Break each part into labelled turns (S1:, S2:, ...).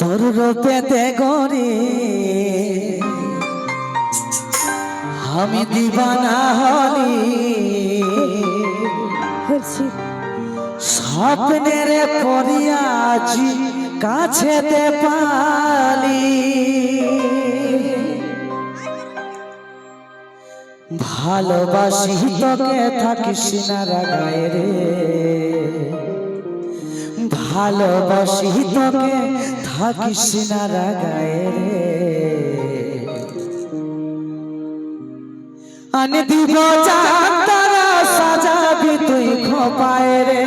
S1: তোর রূপেতে গরি আমি দিবানা হলি। স্বপ্নের পরিয়াছি কাছেতে পালি। ভালোবাসি তোকে থাকিস না রাগায় রে। ভালোবাসি তোকে থাকিস না রে। আনে দিব চাঁদারা সাজাবি তুই খোপায় রে।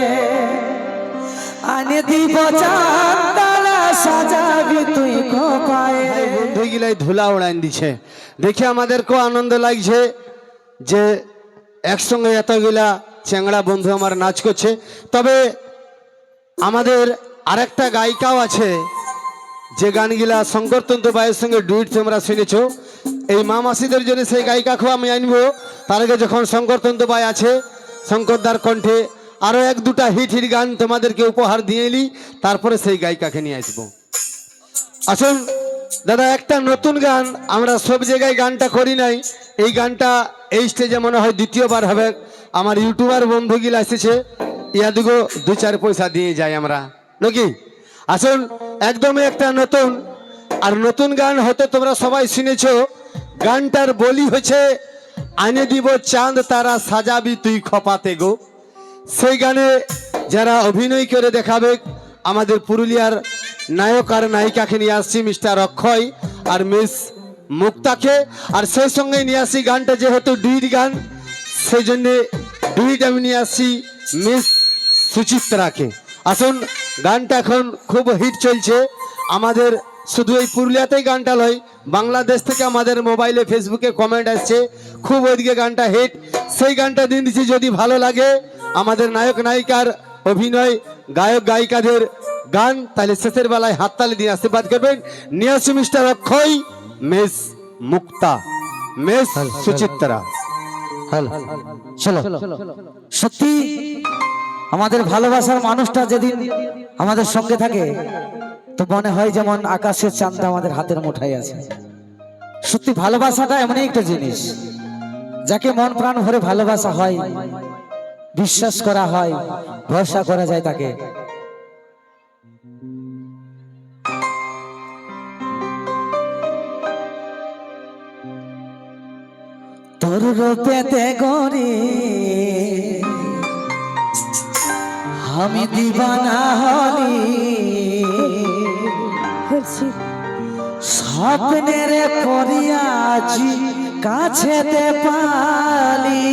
S1: আনে দিব চাঁদারা সাজাবি তুই খোপায় রে।
S2: বন্ধুগুলাই ধুলা উড়ান দিছে। দেখে আমাদেরকেও আনন্দ লাগছে যে একসঙ্গে এতগুলা চ্যাংড়া বন্ধু আমার নাচ করছে। তবে আমাদের আরেকটা গায়িকাও আছে। যে গানগুলা শঙ্করতন্ত্র বায়ের সঙ্গে ডুইট তোমরা শুনেছ, এই মা মাসিদের জন্য সেই গায়িকাকেও আমি আনব। তার আগে যখন শঙ্করতন্ত্র বাই আছে, শঙ্করদার কণ্ঠে আরও এক দুটা হিট হিট গান তোমাদেরকে উপহার দিয়ে এলি, তারপরে সেই গায়িকাকে নিয়ে আসব। আসুন, দাদা, একটা নতুন গান, আমরা সব জায়গায় গানটা করি নাই। এই গানটা এই স্টেজে মনে হয় দ্বিতীয়বার হবে। আমার ইউটিউবার বন্ধুগুলো এসেছে, ইয়াদিগো দু চার পয়সা দিয়ে যাই আমরা। নাকি? আসুন, একদমই একটা নতুন, আর নতুন গান হতে তোমরা সবাই শুনেছ। গানটার বলি হয়েছে আনে দিব চাঁদ, তারা সাজাবি তুই খপাতে গো। সেই গানে যারা অভিনয় করে দেখাবে, আমাদের পুরুলিয়ার নায়ক আর নায়িকাকে নিয়ে আসছি মিস্টার অক্ষয় আর মিস মুক্তাকে। আর সেই সঙ্গে নিয়ে আসছি গানটা, যেহেতু ডুইট গান, সেই জন্যে ডুইট আমি নিয়ে আসছি মিস সুচিত্রাকে। আসুন গানটা এখন খুব হিট চলছে আমাদের শুধু এই পুরুলিয়াতেই গানটা লয় বাংলাদেশ থেকে আমাদের মোবাইলে ফেসবুকে কমেন্ট আসছে খুব ওইদিকে গানটা হিট সেই গানটা দিন দিচ্ছি যদি ভালো লাগে আমাদের নায়ক নায়িকার অভিনয় গায়ক গায়িকাদের গান তাহলে শেষের বেলায় হাততালি দিয়ে আশীর্বাদ করবেন নিয়ে আসি mister Akshay Mrs Mukta Mrs Suchitra
S1: চলো সত্যি আমাদের ভালোবাসার মানুষটা যেদিন আমাদের সঙ্গে থাকে, তো মনে হয় যেমন আকাশের চাঁদটা আমাদের হাতের মুঠাই আছে। সত্যি ভালোবাসাটা এমনই একটা জিনিস, যাকে মন প্রাণ ভরে ভালোবাসা হয়, বিশ্বাস করা হয়, ভরসা করা যায় তাকে। তোর রূপেতে গরি আমি দিবানা হলি। স্বপ্নের পরিয়াছি কাছেতে পালি।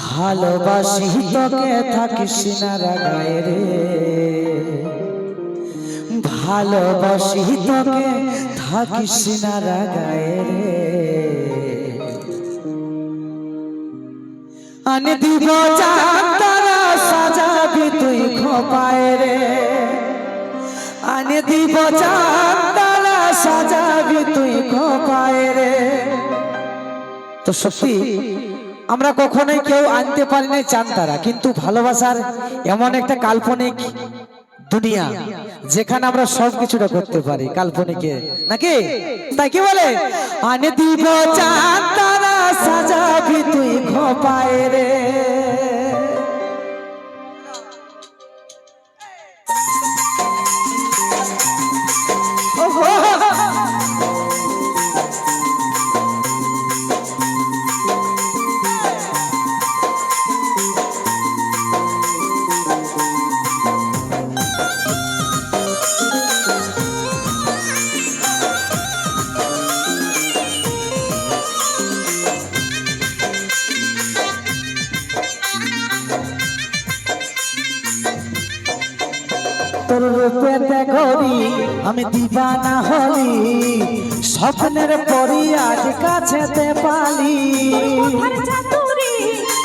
S1: ভালোবাসি তোকে থাকিস না রাগায় রে। ভালোবাসি তোকে থাকিস না রাগায় রে। আনে দিব চাঁদারা সাজাবি তুই খোপায় রে। আনে দিব চাঁদারা সাজাবি তুই খোপায় রে। তো সত্যি, আমরা কখনোই কেউ আনতে পারিনি না চান্তারা কিন্তু ভালোবাসার এমন একটা কাল্পনিক দুনিয়া, যেখানে আমরা সব কিছুটা করতে পারি, কাল্পনিকে। নাকি? তাই কি বলে? আনে দিব চাঁদ, তারা সাজাবি তুই খোপায় রে। আমি দিবানা হলি স্বপ্নের পরি আজ কাছেতে পালি।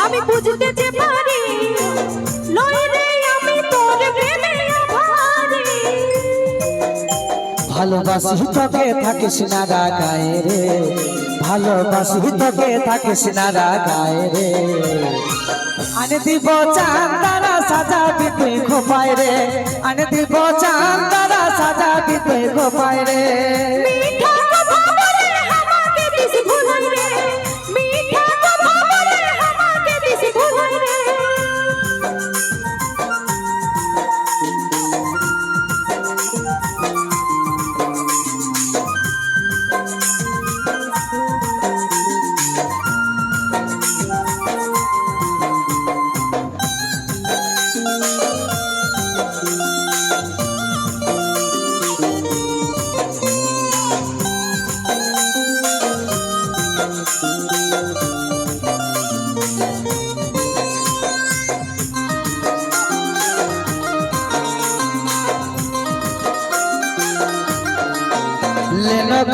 S3: আমি বুঝতে
S1: ভালোবাসি তোকে থাকিস না রাগায় রে। ভালোবাসি তোকে থাকিস না রাগায় রে। আনে দিব চাঁদারা সাজাবি তুই খোপায় রে। আনে দিব চান তারা সাজাবি তুই খোপায় রে।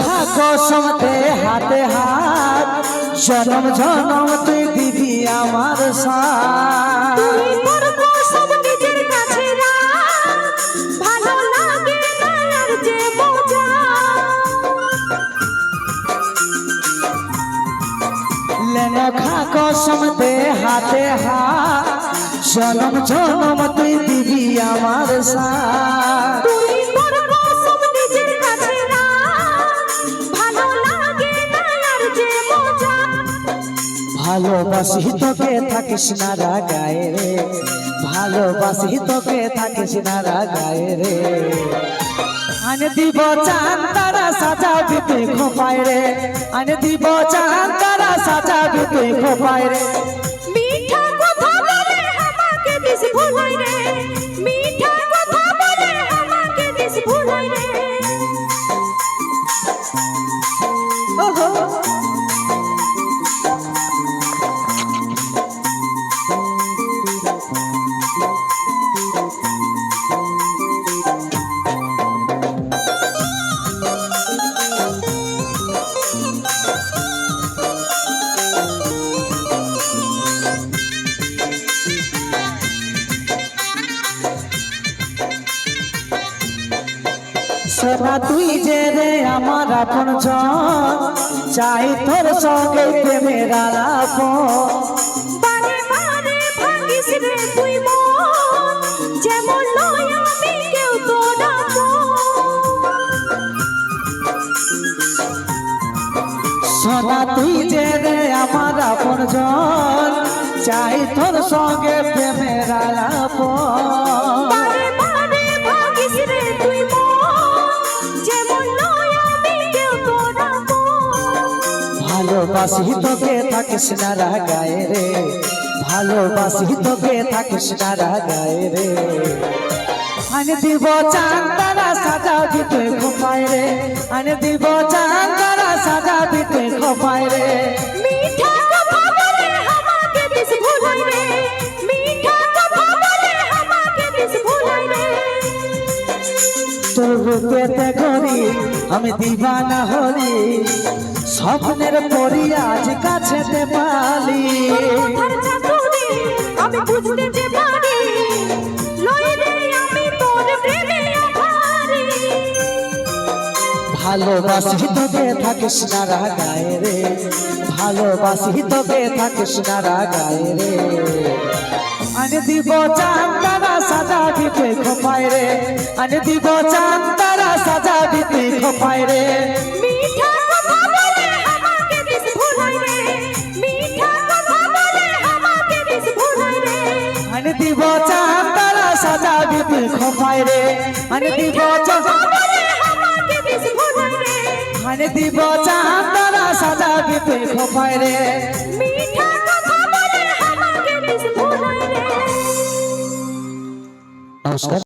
S1: খা কসম দে হাতে হাত, জনম জনম তুই দিবি আমার সাথ খা কসম দে হাতে হাত জনম জনম তুই দিবি আমার সাথ। ভালোবাসি তোকে থাকিস না রাগায় রে। ভালোবাসি তোকে থাকিস না রাগায় রে। আনে দিব চান তারা সাজাবি তুই খোপায় রে। আনে দিব চান তারা সাজাবি তুই খোপায় রে। সোনা তুই যে রে আমার আপন চাই তোর সঙ্গে প্রেমের আলাপ।
S3: যেমন কেউ তো
S1: সোনা তুই যে রে আমার আপন চাই তোর সঙ্গে প্রেমের আলাপ। ভালোবাসি তোকে থাকিস না গায়ে রে। ভালোবাসি তোকে থাকিস না গায়ে রে। আনে দিব চাঁদ তারা সাজাবি তুই খোপায় রে। আনে দিব চাঁদ তারা সাজাবি তুই খোপায় রে। আমি দিবানা হলি স্বপ্নের পরি আজ কাছেতে পালি
S3: আমি বুঝতে যে পারি
S1: ভালোবাসি তোকে থাকিস না গায়ে রে। ভালোবাসি তোকে থাকিস না গায়ে রে। আনে দিব চান তারা সাজা দিতে খোপায় রে। আনে দিব চান তারা সাজা দিতে খোপায় রে। আনে দিব চান তারা সাজা দিতে খোপায় রে। আনে দিব চান আনে দিব চান তারা সাজা দিতে খোপায় রে।
S3: মিঠা
S1: Oscar.